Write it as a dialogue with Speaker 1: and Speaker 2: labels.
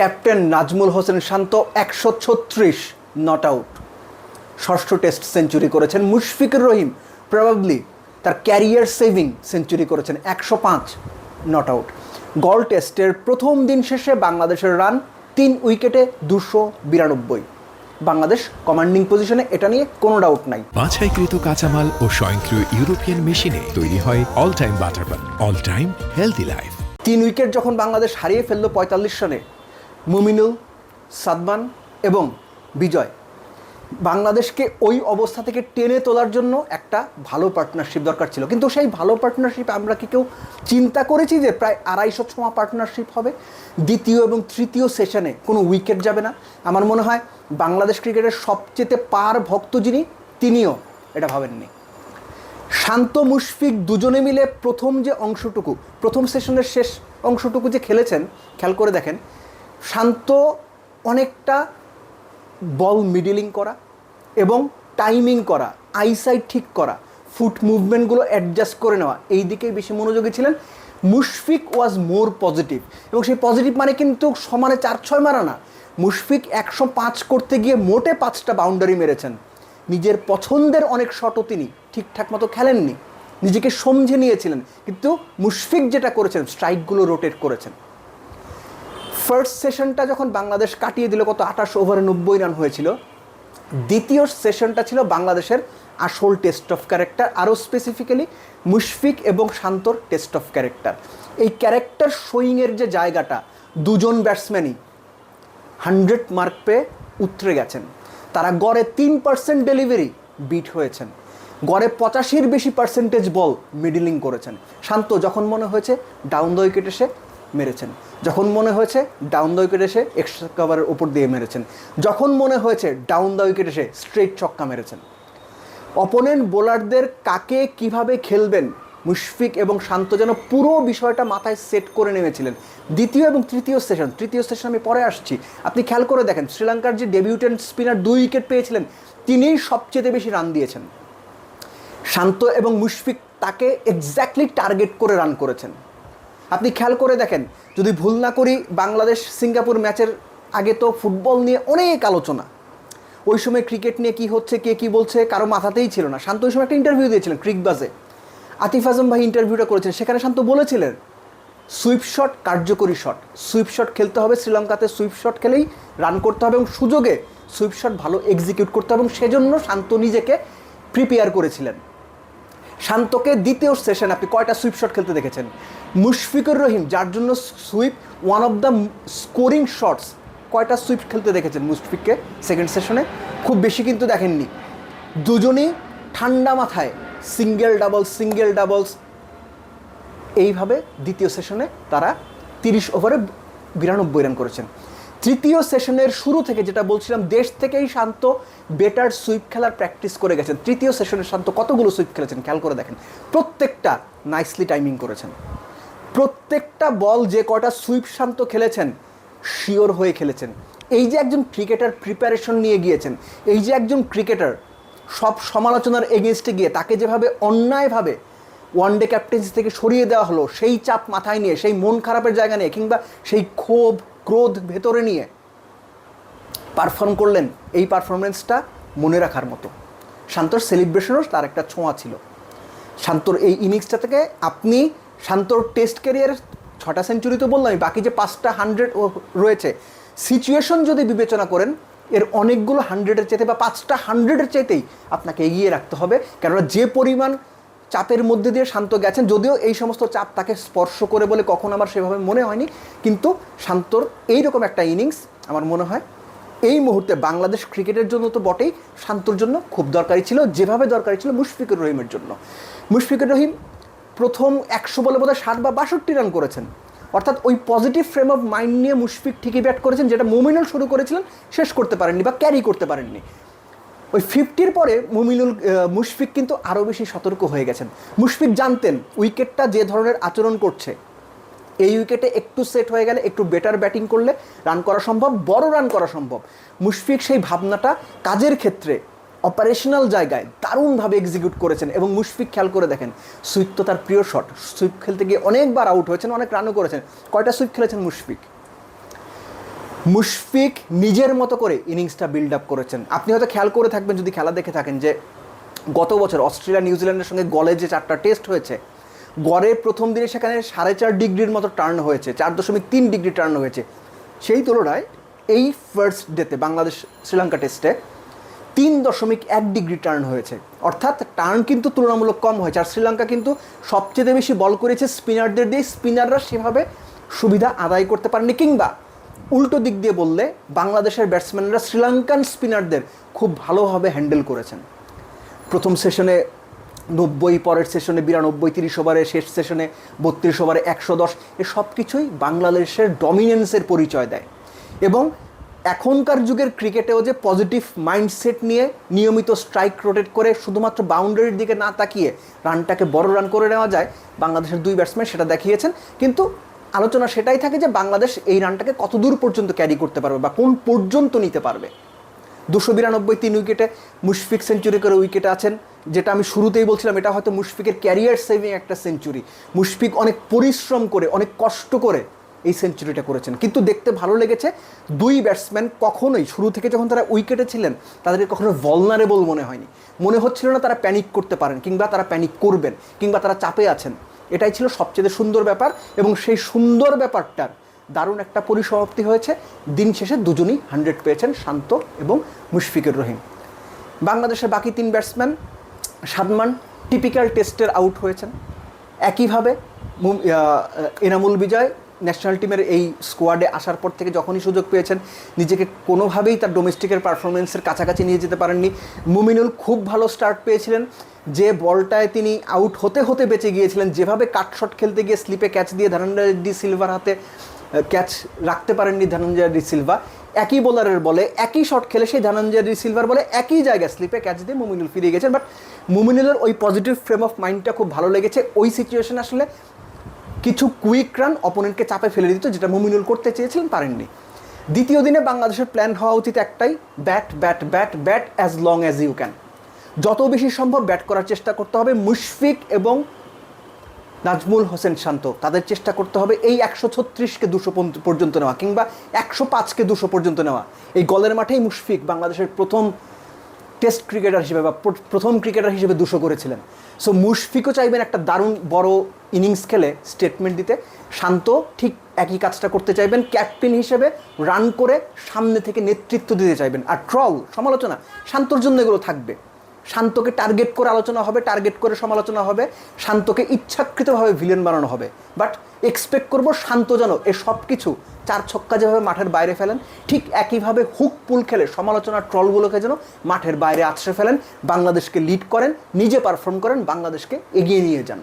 Speaker 1: Captain Nazmul Hossain Shanto একশো ছত্রিশ not out. ষষ্ঠ টেস্ট সেঞ্চুরি করেছেন মুশফিকুর রহিম। প্রবাবলি তার ক্যারিয়ার সেভিং সেঞ্চুরি করেছেন একশো পাঁচ নট আউট। গল টেস্টের প্রথম দিন শেষে বাংলাদেশের রান তিন উইকেটে দুশো বিরানব্বই। বাংলাদেশ কমান্ডিং পজিশনে এটা নিয়ে কোনো ডাউট নাই।
Speaker 2: বাছাইকৃত কাঁচামাল ও স্বয়ংক্রিয় ইউরোপিয়ান মেশিনে তৈরি হয় all time butter all time healthy life
Speaker 1: তিন উইকেট যখন বাংলাদেশ হারিয়ে ফেলল পঁয়তাল্লিশ রানে মুমিনুল, সাদমান এবং বিজয়। বাংলাদেশকে ওই অবস্থা থেকে টেনে তোলার জন্য একটা ভালো পার্টনারশিপ দরকার ছিল। কিন্তু সেই ভালো পার্টনারশিপ আমরা কি কেউ চিন্তা করেছি যে প্রায় আড়াইশো ছোঁয়া পার্টনারশিপ হবে? দ্বিতীয় এবং তৃতীয় সেশনে কোনো উইকেট যাবে না। আমার মনে হয় বাংলাদেশ ক্রিকেটের সবচেয়ে পার ভক্ত যিনি, তিনিও এটা ভাবেননি। শান্ত মুশফিক দুজনে মিলে প্রথম যে অংশটুকু, প্রথম সেশনের শেষ অংশটুকু যে খেলেছেন, খেয়াল করে দেখেন শান্ত, অনেকটা বল মিডিলিং করা এবং টাইমিং করা আইসাইট ঠিক করা ফুট মুভমেন্টগুলো অ্যাডজাস্ট করে নেওয়া। এই দিকেই বেশি মনোযোগী ছিলেন। মুশফিক ওয়াজ মোর পজিটিভ এবং সেই পজিটিভ মানে কিন্তু সমানে চার, ছয় মারা না। মুশফিক একশো পাঁচ করতে গিয়ে মোটে পাঁচটা বাউন্ডারি মেরেছেন। নিজের পছন্দের অনেক শটও তিনি ঠিকঠাক মতো খেলেননি। নিজেকে সমঝে নিয়েছিলেন। কিন্তু মুশফিক যেটা করেছেন স্ট্রাইকগুলো রোটেট করেছেন। ফার্স্ট সেশনটা যখন বাংলাদেশ কাটিয়ে দিল, কত আঠাশ ওভারে নব্বই রান হয়েছিল, দ্বিতীয় সেশনটা ছিল বাংলাদেশের আসল টেস্ট অফ ক্যারেক্টার আরও স্পেসিফিক্যালি মুশফিক এবং শান্তর টেস্ট অফ ক্যারেক্টার এই ক্যারেক্টার শোয়িংয়ের যে জায়গাটা, দুজন ব্যাটসম্যানই হান্ড্রেড মার্ক পেয়ে উতরে গেছেন। তারা গড়ে তিন পার্সেন্ট ডেলিভারি বিট হয়েছেন। গড়ে পঁচাশির বেশি পার্সেন্টেজ বল মিডিলিং করেছেন। শান্ত যখন মনে হয়েছে ডাউন দ্য উইকেট এসে মেরেছেন। যখন মনে হয়েছে ডাউন দ্য উইকেট এসে এক্সট্রা কাভারের ওপর দিয়ে মেরেছেন, যখন মনে হয়েছে ডাউন দ্য উইকেট এসে স্ট্রেট ছক্কা মেরেছেন। অপোনেন্ট বোলারদের কাকে কীভাবে খেলবেন, মুশফিক এবং শান্ত যেন পুরো বিষয়টা মাথায় সেট করে নেমেছিলেন। দ্বিতীয় এবং তৃতীয় সেশন তৃতীয় সেশন আমি পরে আসছি। আপনি খেয়াল করে দেখেন, শ্রীলঙ্কার যে ডেবিউটেন্ট স্পিনার দুই উইকেট পেয়েছিলেন, তিনিই সবচেয়ে বেশি রান দিয়েছেন। শান্ত এবং মুশফিক তাকে এক্স্যাক্টলি টার্গেট করে রান করেছেন। আপনি খেয়াল করে দেখেন, যদি ভুল না করি বাংলাদেশ সিঙ্গাপুর ম্যাচের আগে তো ফুটবল নিয়ে অনেক আলোচনা। ওই সময় ক্রিকেট নিয়ে কি হচ্ছে, কে কি বলছে, কারও মাথাতেই ছিল না। শান্ত ওই সময় একটা ইন্টারভিউ দিয়েছিলেন ক্রিকবাজে। আতিফ আজম ভাই ইন্টারভিউটা করেছেন সেখানে শান্ত বলেছিলেন সুইপ শট কার্যকরী শট সুইপ শট খেলতে হবে, শ্রীলঙ্কাতে সুইপ শট খেলেই রান করতে হবে এবং সুযোগে সুইপ শট ভালো এক্সিকিউট করতে হবে এবং সেজন্য শান্ত নিজেকে প্রিপেয়ার করেছিলেন। শান্তকে দ্বিতীয় সেশন আপনি কয়টা সুইপ শট খেলতে দেখেছেন? মুশফিকুর রহিম, যার জন্য sweep one of the scoring shots কয়টা সুইপ খেলতে দেখেছেন মুশফিককে সেকেন্ড সেশনে খুব বেশি কিন্তু দেখেননি। দুজনই ঠান্ডা মাথায় সিঙ্গেল ডাবলস সিঙ্গেল ডাবলস এইভাবে দ্বিতীয় সেশনে তারা তিরিশ ওভারে বিরানব্বই রান করেছেন। তৃতীয় সেশনের শুরু থেকে যেটা বলছিলাম, দেশ থেকেই শান্ত বেটার সুইপ খেলার প্র্যাকটিস করে গেছেন। তৃতীয় সেশনের শান্ত কতগুলো সুইপ খেলেছেন? খেয়াল করে দেখেন। প্রত্যেকটা নাইসলি টাইমিং করেছেন। প্রত্যেকটা বল যে কটা সুইপ শান্ত খেলেছেন, শিওর হয়ে খেলেছেন। এই যে একজন ক্রিকেটার প্রিপারেশন নিয়ে গিয়েছেন, এই যে একজন ক্রিকেটার সব সমালোচনার এগেনস্টে গিয়ে তাকে যেভাবে অন্যায়ভাবে ওয়ান ডে ক্যাপ্টেন্সি থেকে সরিয়ে দেওয়া হলো, সেই চাপ মাথায় নিয়ে, সেই মন খারাপের জায়গা নিয়ে, কিংবা সেই ক্ষোভ, ক্রোধ ভেতরে নিয়ে পারফর্ম করলেন, এই পারফরমেন্সটা মনে রাখার মতো। শান্তর সেলিব্রেশনও তার একটা ছোঁয়া ছিল। শান্তর এই ইনিংসটা থেকে আপনি শান্তর টেস্ট ক্যারিয়ার ছটা সেঞ্চুরি তো বললামই, বাকি যে পাঁচটা হান্ড্রেড রয়েছে সিচুয়েশন যদি বিবেচনা করেন, এর অনেকগুলো হান্ড্রেডের চাইতে বা পাঁচটা হান্ড্রেডের চাইতেই আপনাকে এগিয়ে রাখতে হবে। কেননা যে পরিমাণ চাপের মধ্যে দিয়ে শান্ত গেছেন, যদিও এই সমস্ত চাপ তাকে স্পর্শ করে বলে কখন আমার সেভাবে মনে হয়নি, কিন্তু শান্তর এইরকম একটা ইনিংস আমার মনে হয়, এই মুহূর্তে বাংলাদেশ ক্রিকেটের জন্য তো বটেই, শান্তর জন্য খুব দরকারি ছিল, যেভাবে দরকারি ছিল মুশফিকুর রহিমের জন্য। মুশফিকুর রহিম প্রথম একশো বলে বোধহয় ষাট বা বাষট্টি রান করেছেন। অর্থাৎ ওই পজিটিভ ফ্রেম অফ মাইন্ড নিয়ে মুশফিক ঠিকই ব্যাট করেছেন, যেটা মুমিনুল শুরু করেছিলেন, শেষ করতে পারেননি বা ক্যারি করতে পারেননি। ওই ফিফটির পরে মুমিনুল মুশফিক কিন্তু আরও বেশি সতর্ক হয়ে গেছেন। মুশফিক জানতেন, উইকেটটা যে ধরনের আচরণ করছে, এই উইকেটে একটু সেট হয়ে গেলে একটু বেটার ব্যাটিং করলে রান করা সম্ভব, বড় রান করা সম্ভব। মুশফিক সেই ভাবনাটা কাজের ক্ষেত্রে অপারেশনাল জায়গায় দারুণভাবে এক্সিকিউট করেছেন এবং মুশফিক খেয়াল করে দেখেন, সুইপ তো তার প্রিয় শট সুইপ খেলতে গিয়ে অনেকবার আউট হয়েছেন, অনেক রানও করেছেন। কয়টা সুইপ খেলেছেন মুশফিক? মুশফিক নিজের মতো করে ইনিংসটা বিল্ড আপ করেছেন। আপনি হয়তো খেয়াল করে থাকবেন, যদি খেলা দেখে থাকেন যে গত বছর অস্ট্রেলিয়া নিউজিল্যান্ডের সঙ্গে গলে যে চারটা টেস্ট হয়েছে গড়ে প্রথম দিনে সেখানে সাড়ে চার ডিগ্রির মতো টার্ন হয়েছে, চার দশমিক তিন ডিগ্রি টার্ন হয়েছে। সেই তুলনায় এই ফার্স্ট ডেতে বাংলাদেশ, শ্রীলঙ্কা টেস্টে তিন দশমিক এক ডিগ্রি টার্ন হয়েছে। অর্থাৎ টার্ন কিন্তু তুলনামূলক কম হয়েছে। আর শ্রীলঙ্কা কিন্তু সবচেয়ে বেশি বল করেছে স্পিনারদের দিয়ে। স্পিনাররা সেভাবে সুবিধা আদায় করতে পারেনি। কিংবা উল্টো দিক দিয়ে বললে বাংলাদেশের ব্যাটসম্যানরা শ্রীলঙ্কান স্পিনারদের খুব ভালোভাবে হ্যান্ডেল করেছেন। প্রথম সেশনে নব্বই, পরের সেশনে বিরানব্বই, তিরিশ ওভারে শেষ সেশনে বত্রিশ ওভারে একশো দশ। এ সব কিছুই বাংলাদেশের ডমিনেন্সের পরিচয় দেয়। এবং এখনকার যুগের ক্রিকেটেও যে পজিটিভ মাইন্ডসেট নিয়ে নিয়মিত স্ট্রাইক রোটেট করে শুধুমাত্র বাউন্ডারির দিকে না তাকিয়ে রানটাকে বড় রান করে নেওয়া যায়, বাংলাদেশের দুই ব্যাটসম্যান সেটা দেখিয়েছেন। কিন্তু আলোচনা সেটাই থাকে যে বাংলাদেশ এই রানটাকে কত দূর পর্যন্ত ক্যারি করতে পারবে বা কোন পর্যন্ত নিতে পারবে। দুশো বিরানব্বই তিন উইকেটে মুশফিক সেঞ্চুরি করে উইকেটে আছেন, যেটা আমি শুরুতেই বলছিলাম, এটা হয়তো মুশফিকের ক্যারিয়ার সেভিং একটা সেঞ্চুরি মুশফিক অনেক পরিশ্রম করে, অনেক কষ্ট করে এই সেঞ্চুরিটা করেছেন। কিন্তু দেখতে ভালো লেগেছে, দুই ব্যাটসম্যান কখনোই শুরু থেকে যখন তারা উইকেটে ছিলেন, তাদেরকে কখনো ভলনারেবল মনে হয়নি। মনে হচ্ছিল না তারা প্যানিক করতে পারেন, কিংবা তারা প্যানিক করবেন, কিংবা তারা চাপে আছেন। এটাই ছিল সবচেয়ে সুন্দর ব্যাপার, এবং সেই সুন্দর ব্যাপারটার দারুণ একটা পরিসমাপ্তি হয়েছে। দিন শেষে দুজনই হান্ড্রেড পেয়েছেন শান্ত এবং মুশফিকুর রহিম। বাংলাদেশের বাকি তিন ব্যাটসম্যান সাদমান টিপিক্যাল টেস্টের আউট হয়েছেন। একইভাবে এনামুল বিজয় ন্যাশনাল টিমের এই স্কোয়াডে আসার পর থেকে যখনই সুযোগ পেয়েছেন, নিজেকে কোনোভাবেই তার ডোমেস্টিকের পারফরমেন্সের কাছাকাছি নিয়ে যেতে পারেননি। মুমিনুল খুব ভালো স্টার্ট পেয়েছিলেন। যে বলটায় তিনি আউট হতে হতে বেঁচে গিয়েছিলেন। যেভাবে কাট শট খেলতে গিয়ে স্লিপে ক্যাচ দিয়ে ধনঞ্জয় ডি সিলভার হাতে ক্যাচ রাখতে পারেননি ধনঞ্জয় ডি সিলভা একই বোলারের বলে, একই শট খেলে সেই ধনঞ্জয় ডি সিলভার বলে একই জায়গায় স্লিপে ক্যাচ দিয়ে মুমিনুল ফিরে গেছেন। বাট মুমিনুলের ওই পজিটিভ ফ্রেম অফ মাইন্ডটা খুব ভালো লেগেছে। ওই সিচুয়েশন আসলে কিছু কুইক রান অপোনেন্টকে চাপে ফেলে দিত, যেটা মুমিনুল করতে চেয়েছিলেন পারেননি। দ্বিতীয় দিনে বাংলাদেশের প্ল্যান হওয়া উচিত একটাই bat bat bat bat as long as you can যত বেশি সম্ভব ব্যাট করার চেষ্টা করতে হবে মুশফিক এবং নাজমুল হোসেন শান্ত। তাদের চেষ্টা করতে হবে এই একশো ছত্রিশকে দুশো পর্যন্ত নেওয়া, কিংবা একশো পাঁচকে দুশো পর্যন্ত নেওয়া। এই গলের মাঠেই মুশফিক বাংলাদেশের প্রথম টেস্ট ক্রিকেটার হিসেবে বা প্রথম ক্রিকেটার হিসেবে দুশো করেছিলেন। সো মুশফিকও চাইবেন একটা দারুণ বড় ইনিংস খেলে স্টেটমেন্ট দিতে শান্ত, ঠিক একই কাজটা করতে চাইবেন ক্যাপ্টেন হিসেবে রান করে সামনে থেকে নেতৃত্ব দিতে চাইবেন। আর ট্রল সমালোচনা, শান্তর জন্য এগুলো থাকবে। শান্তকে টার্গেট করে আলোচনা হবে টার্গেট করে সমালোচনা হবে, শান্তকে ইচ্ছাকৃতভাবে ভিলেন বানানো হবে। বাট এক্সপেক্ট করব শান্ত যেন এ সব কিছু চার ছক্কা যেভাবে মাঠের বাইরে ফেলেন, ঠিক একইভাবে হুক পুল খেলে সমালোচনা ট্রলগুলোকে যেন মাঠের বাইরে আছড়ে ফেলেন, বাংলাদেশকে লিড করেন, নিজে পারফর্ম করেন, বাংলাদেশকে এগিয়ে নিয়ে যান।